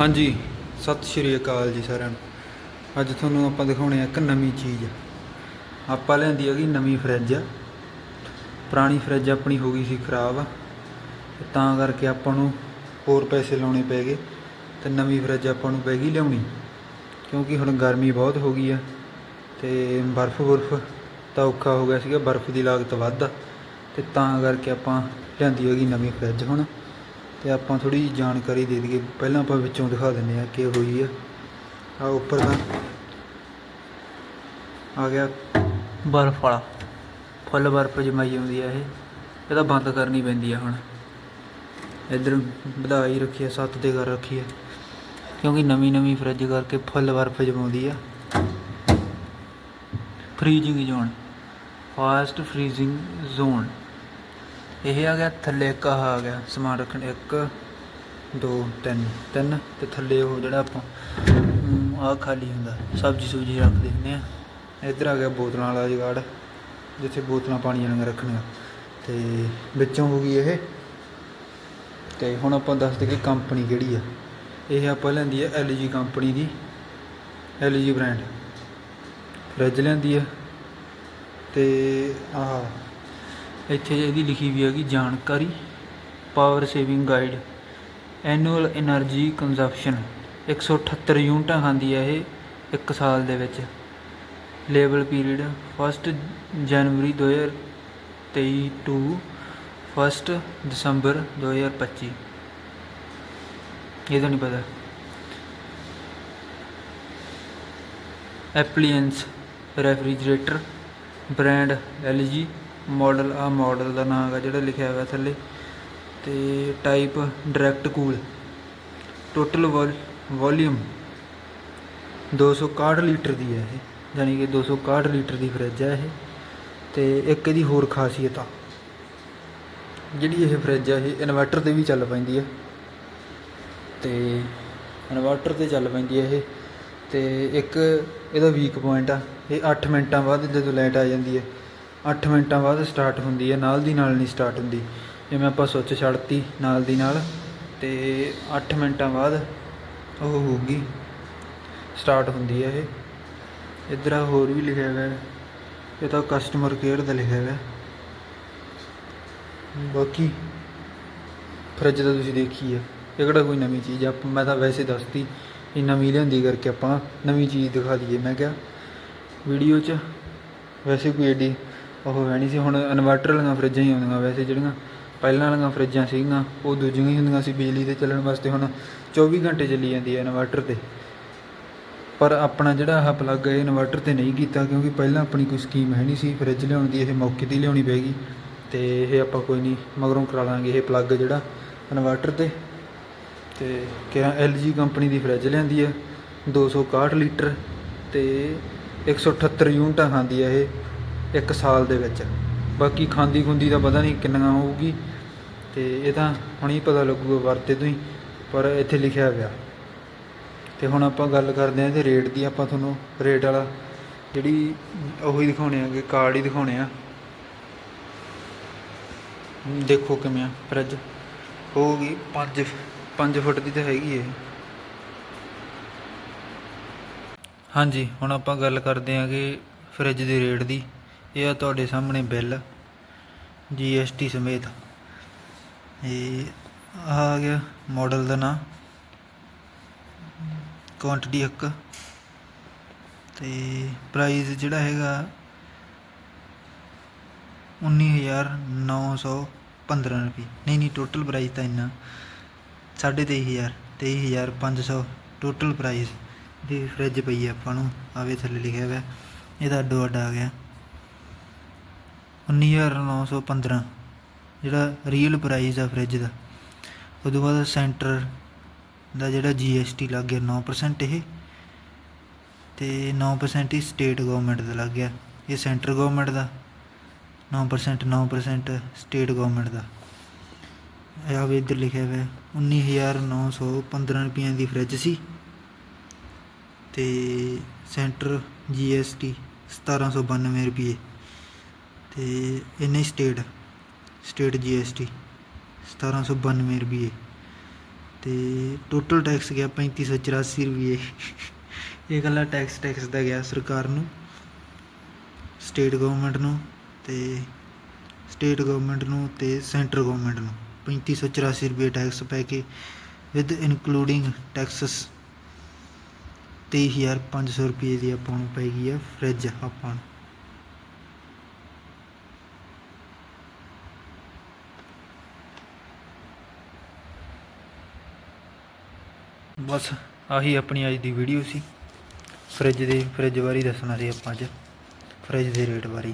ਹਾਂਜੀ, ਸਤਿ ਸ਼੍ਰੀ ਅਕਾਲ ਜੀ ਸਾਰਿਆਂ ਨੂੰ। ਅੱਜ ਤੁਹਾਨੂੰ ਆਪਾਂ ਦਿਖਾਉਣੇ ਆ ਇੱਕ ਨਵੀਂ ਚੀਜ਼। ਆਪਾਂ ਲਿਆਂਦੀ ਹੈਗੀ ਨਵੀਂ ਫਰਿੱਜ। ਪੁਰਾਣੀ ਫਰਿੱਜ ਆਪਣੀ ਹੋ ਗਈ ਸੀ ਖਰਾਬ। ਤੇ ਤਾਂ ਕਰਕੇ ਆਪਾਂ ਨੂੰ ਹੋਰ ਪੈਸੇ ਲਾਉਣੇ ਪੈ ਗਏ ਤੇ ਨਵੀਂ ਫਰਿੱਜ ਆਪਾਂ ਨੂੰ ਪੈ ਗਈ ਲਿਆਉਣੀ। ਕਿਉਂਕਿ ਹੁਣ ਗਰਮੀ ਬਹੁਤ ਹੋ ਗਈ ਆ ਤੇ ਬਰਫ਼ ਬੁਰਫ ਤਾਂ ਔਖਾ ਹੋ ਗਿਆ ਸੀਗਾ, ਬਰਫ਼ ਦੀ ਲਾਗਤ ਵੱਧ ਆ। ਤੇ ਤਾਂ ਕਰਕੇ ਆਪਾਂ ਲਿਆਂਦੀ ਹੈਗੀ ਨਵੀਂ ਫਰਿੱਜ ਹੁਣ। ਤੇ ਆਪਾਂ ਥੋੜੀ ਜਾਣਕਾਰੀ ਦੇ ਦਈਏ। ਪਹਿਲਾਂ ਆਪਾਂ ਵਿੱਚੋਂ ਦਿਖਾ ਦਿੰਨੇ ਆ ਕਿ ਹੋਈ ਆ। ਆ ਉੱਪਰ ਦਾ ਆ ਗਿਆ ਬਰਫ਼ ਵਾਲਾ। ਫੁੱਲ ਬਰਫ਼ ਜਮਾਈ ਹੁੰਦੀ ਆ ਇਹ। ਤਾਂ ਬੰਦ ਕਰਨੀ ਪੈਂਦੀ ਆ ਹੁਣ। ਇੱਧਰ ਵਧਾਈ ਰੱਖੀ ਆ, ਸੱਤ ਤੇ ਕਰ ਰੱਖੀ ਆ। ਕਿਉਂਕਿ ਨਵੀਂ ਨਵੀਂ ਫਰਿੱਜ ਕਰਕੇ ਫੁੱਲ ਬਰਫ਼ ਜਮਾਉਂਦੀ ਆ। Freezing zone fast freezing zone ਇਹ ਆ ਗਿਆ ਥੱਲੇ ਇੱਕ, ਆਹ ਆ ਗਿਆ ਸਮਾਨ ਰੱਖਣ, ਇੱਕ, ਦੋ, ਤਿੰਨ ਤਿੰਨ ਤੇ ਥੱਲੇ ਉਹ ਜਿਹੜਾ ਆਪਾਂ ਆ ਖਾਲੀ ਹੁੰਦਾ, ਸਬਜ਼ੀ ਸੁਬਜੀ ਰੱਖ ਦਿੰਦੇ ਆ। ਇੱਧਰ ਆ ਗਿਆ ਬੋਤਲਾਂ ਵਾਲਾ ਜਗਾੜ, ਜਿੱਥੇ ਬੋਤਲਾਂ ਪਾਣੀ ਵਾਲੀਆਂ ਰੱਖਣੀਆਂ। ਤੇ ਵਿੱਚੋਂ ਹੋ ਗਈ ਇਹ। ਤੇ ਹੁਣ ਆਪਾਂ ਦੱਸਦੇ ਕਿ ਕੰਪਨੀ ਕਿਹੜੀ ਆ। ਇਹ ਆਪਾਂ ਲੈਂਦੀ ਹੈ LG ਕੰਪਨੀ ਦੀ LG ਬ੍ਰਾਂਡ। ਫਰਿੱਜ ਲੈਂਦੀ ਆ। ਤੇ ਆਹ ਇੱਥੇ ਇਹਦੀ ਲਿਖੀ ਵੀ ਹੈਗੀ, ਜਾਣਕਾਰੀ power saving guide annual energy consumption 178 ਯੂਨਿਟਾਂ ਖਾਂਦੀ ਹੈ ਇਹ ਇੱਕ ਸਾਲ ਦੇ ਵਿੱਚ। ਲੇਬਲ ਪੀਰੀਅਡ 1 ਜਨਵਰੀ 2023 ਟੂ 1 ਦਸੰਬਰ 2025 ਇਹ ਤਾਂ ਨਹੀਂ ਪਤਾ। Appliance refrigerator brand LG model ਆ ਮਾਡਲ ਦਾ ਨਾਮ ਹੈਗਾ ਜਿਹੜਾ ਲਿਖਿਆ ਹੋਇਆ ਥੱਲੇ ਤੇ type direct cool total volume 261 litre ਦੀ ਹੈ ਇਹ ਯਾਨੀ ਕਿ 261 ਲੀਟਰ ਦੀ ਫਰਿੱਜ ਹੈ ਇਹ ਤੇ ਇੱਕ ਇਹਦੀ ਹੋਰ ਖਾਸੀਅਤ ਆ, ਜਿਹੜੀ ਇਹ ਫਰਿੱਜ ਆ ਇਹ ਇਨਵਰਟਰ ਤੇ ਵੀ ਚੱਲ ਪੈਂਦੀ ਹੈ ਤੇ ਇਨਵਰਟਰ ਤੇ ਚੱਲ ਪੈਂਦੀ ਹੈ ਇਹ ਤੇ ਇੱਕ ਇਹਦਾ ਵੀਕ ਪੁਆਇੰਟ ਆ, ਇਹ 8 ਮਿੰਟਾਂ ਬਾਅਦ ਜਦੋਂ ਲਾਈਟ ਆ ਜਾਂਦੀ ਹੈ। 8 ਮਿੰਟਾਂ ਬਾਅਦ ਸਟਾਰਟ ਹੁੰਦੀ ਹੈ, ਨਾਲ ਦੀ ਨਾਲ ਨਹੀਂ ਸਟਾਰਟ ਹੁੰਦੀ। ਜਿਵੇਂ ਆਪਾਂ ਸੁੱਚ ਛੱਡਤੀ, ਨਾਲ ਦੀ ਨਾਲ, ਤੇ 8 ਮਿੰਟਾਂ ਬਾਅਦ ਉਹ ਹੋਊਗੀ ਸਟਾਰਟ ਹੁੰਦੀ ਹੈ ਇਹ। ਇੱਧਰ ਆ ਹੋਰ ਵੀ ਲਿਖਿਆ ਹੋਇਆ ਹੈ। ਇਹ ਤਾਂ ਕਸਟਮਰ ਕੇਅਰ ਦਾ ਲਿਖਿਆ ਹੋਇਆ ਬਾਕੀ ਫਰਿੱਜ ਤਾਂ ਤੁਸੀਂ ਦੇਖੀ ਹੈ। ਇਹ ਕਿਹੜਾ ਕੋਈ ਨਵੀਂ ਚੀਜ਼ ਆ ਮੈਂ ਤਾਂ ਵੈਸੇ ਦੱਸਤੀ, ਇਹ ਨਵੀਂ ਲਿਆਂਦੀ ਕਰਕੇ ਆਪਾਂ ਨਵੀਂ ਚੀਜ਼ ਦਿਖਾ ਦਈਏ। ਮੈਂ ਕਿਹਾ ਵੀਡੀਓ 'ਚ ਵੈਸੇ ਕੋਈ ਏਡੀ ਉਹ ਹੈ ਨਹੀਂ ਸੀ, ਹੁਣ ਇਨਵਰਟਰ ਵਾਲੀਆਂ ਫਰਿੱਜਾਂ ਹੀ ਆਉਂਦੀਆਂ ਵੈਸੇ ਜਿਹੜੀਆਂ। ਪਹਿਲਾਂ ਵਾਲੀਆਂ ਫਰਿੱਜਾਂ ਸੀਗੀਆਂ, ਉਹ ਦੂਜੀਆਂ ਹੀ ਹੁੰਦੀਆਂ ਸੀ ਬਿਜਲੀ ਤੇ ਚੱਲਣ ਵਾਸਤੇ, ਹੁਣ 24 ਘੰਟੇ ਚੱਲੀ ਜਾਂਦੀ ਹੈ ਇਨਵਰਟਰ ਤੇ। ਪਰ ਆਪਣਾ ਜਿਹੜਾ ਆਹ ਪਲੱਗ ਹੈ ਇਨਵਰਟਰ ਤੇ ਨਹੀਂ ਕੀਤਾ, ਕਿਉਂਕਿ ਪਹਿਲਾਂ ਆਪਣੀ ਕੋਈ ਸਕੀਮ ਹੈ ਨਹੀਂ ਸੀ ਫਰਿੱਜ ਲਿਆਉਣ ਦੀ, ਇਹ ਮੌਕੇ ਤੇ ਲਿਆਉਣੀ ਪੈਗੀ ਤੇ ਇਹ ਆਪਾਂ ਕੋਈ ਨਹੀਂ, ਮਗਰੋਂ ਕਰਾ ਲਾਂਗੇ ਇਹ ਪਲੱਗ ਜਿਹੜਾ ਇਨਵਰਟਰ ਤੇ। ਤੇ ਕਿਹਾ LG ਕੰਪਨੀ ਦੀ ਫਰਿੱਜ ਲਿਆਂਦੀ ਹੈ 261 ਲੀਟਰ ਤੇ 178 ਯੂਨਿਟਾਂ ਖਾਂਦੀ ਹੈ ਇਹ। ਇੱਕ ਸਾਲ ਦੇ ਵਿੱਚ। ਬਾਕੀ ਖਾਂਦੀ ਖੁੰਦੀ ਦਾ ਪਤਾ ਨਹੀਂ ਕਿੰਨਾ ਹੋਊਗੀ। ਤੇ ਇਹ ਤਾਂ ਹੁਣ ਹੀ ਪਤਾ ਲੱਗੂਗਾ ਵਰਤੇ ਤੋਂ ਹੀ, ਪਰ ਇੱਥੇ ਲਿਖਿਆ ਪਿਆ। ਤੇ ਹੁਣ ਆਪਾਂ ਗੱਲ ਕਰਦੇ ਹਾਂ ਇਹਦੇ ਰੇਟ ਦੀ। ਆਪਾਂ ਤੁਹਾਨੂੰ ਰੇਟ ਵਾਲਾ ਜਿਹੜੀ ਉਹੀ ਦਿਖਾਉਣੇ ਆਗੇ, ਕਾਰਡ ਹੀ ਦਿਖਾਉਣੇ ਆ। ਦੇਖੋ ਕਿਵੇਂ ਆ ਫਰਿੱਜ। ਹੋਊਗੀ 5 5 ਫੁੱਟ ਦੀ ਤਾਂ ਹੈਗੀ ਇਹ। ਹਾਂਜੀ, ਹੁਣ ਆਪਾਂ ਗੱਲ ਕਰਦੇ ਹਾਂ ਕਿ ਫਰਿੱਜ ਦੇ ਰੇਟ ਦੀ। ਇਹ ਆ ਤੁਹਾਡੇ ਸਾਹਮਣੇ ਬਿੱਲ GST ਸਮੇਤ। ਇਹ ਆ ਗਿਆ ਮਾਡਲ ਦਾ ਨਾਂ ਕੁਆਂਟੀਟੀ ਇੱਕ ਤੇ ਪ੍ਰਾਈਸ ਜਿਹੜਾ ਹੈਗਾ 19915 ਰੁਪਏ। ਨਹੀਂ ਨਹੀਂ ਟੋਟਲ ਪ੍ਰਾਈਸ ਤਾਂ ਇੰਨਾ। 23500 23500 ਟੋਟਲ ਪ੍ਰਾਈਸ ਦੀ ਫ੍ਰਿਜ ਪਈ ਹੈ ਆਪਾਂ ਨੂੰ ਆਵੇ ਥੱਲੇ ਲਿਖਿਆ ਹੋਇਆ। ਇਹਦਾ ਅੱਡੋ ਅੱਡ ਆ ਗਿਆ। 19915 ਜਿਹੜਾ ਰੀਅਲ ਪ੍ਰਾਈਸ ਆ ਫ੍ਰਿਜ ਦਾ। ਉਦੋਂ ਬਾਅਦ ਸੈਂਟਰ ਦਾ ਜਿਹੜਾ GST ਲੱਗ ਗਿਆ 9% ਇਹ ਤੇ 9% ਹੀ ਸਟੇਟ ਗਵਰਨਮੈਂਟ ਦਾ ਲੱਗ ਗਿਆ। ਇਹ ਸੈਂਟਰ ਗਵਰਨਮੈਂਟ ਦਾ 9% 9% ਸਟੇਟ ਗਵਰਨਮੈਂਟ ਦਾ। ਇਹ ਆਵੇ ਇੱਧਰ ਲਿਖਿਆ ਹੋਇਆ 19915 ਰੁਪਈਆਂ ਦੀ ਫ੍ਰਿਜ ਸੀ ਤੇ ਸੈਂਟਰ GST 1792 ਰੁਪਏ ਤੇ ਇੰਨੇ ਸਟੇਟ ਸਟੇਟ GST 1792 ਰੁਪਏ। ਤੇ ਟੋਟਲ ਟੈਕਸ ਗਿਆ 3584 ਰੁਪਏ। ਇਹ ਇਕੱਲਾ ਟੈਕਸ ਟੈਕਸ ਦਾ ਗਿਆ ਸਰਕਾਰ ਨੂੰ ਸਟੇਟ ਗਵਰਨਮੈਂਟ ਨੂੰ ਤੇ ਸਟੇਟ ਗਵਰਨਮੈਂਟ ਨੂੰ ਤੇ ਸੈਂਟਰ ਗਵਰਨਮੈਂਟ ਨੂੰ। 3584 ਰੁਪਏ ਟੈਕਸ ਪੈ ਕੇ ਵਿਦ ਇਨਕਲੂਡਿੰਗ ਟੈਕਸਸ 23500 ਰੁਪਏ ਦੀ ਆਪਾਂ ਨੂੰ ਪੈ ਗਈ ਆ ਫ੍ਰਿਜ ਆਪਾਂ ਨੂੰ। ਬਸ ਆਹੀ ਆਪਣੀ ਅੱਜ ਦੀ ਵੀਡੀਓ ਸੀ। ਫ੍ਰਿਜ ਦੇ ਫ੍ਰਿਜ ਬਾਰੇ ਦੱਸਣਾ ਸੀ ਆਪਾਂ ਅੱਜ। ਫ੍ਰਿਜ ਦੇ ਰੇਟ ਬਾਰੇ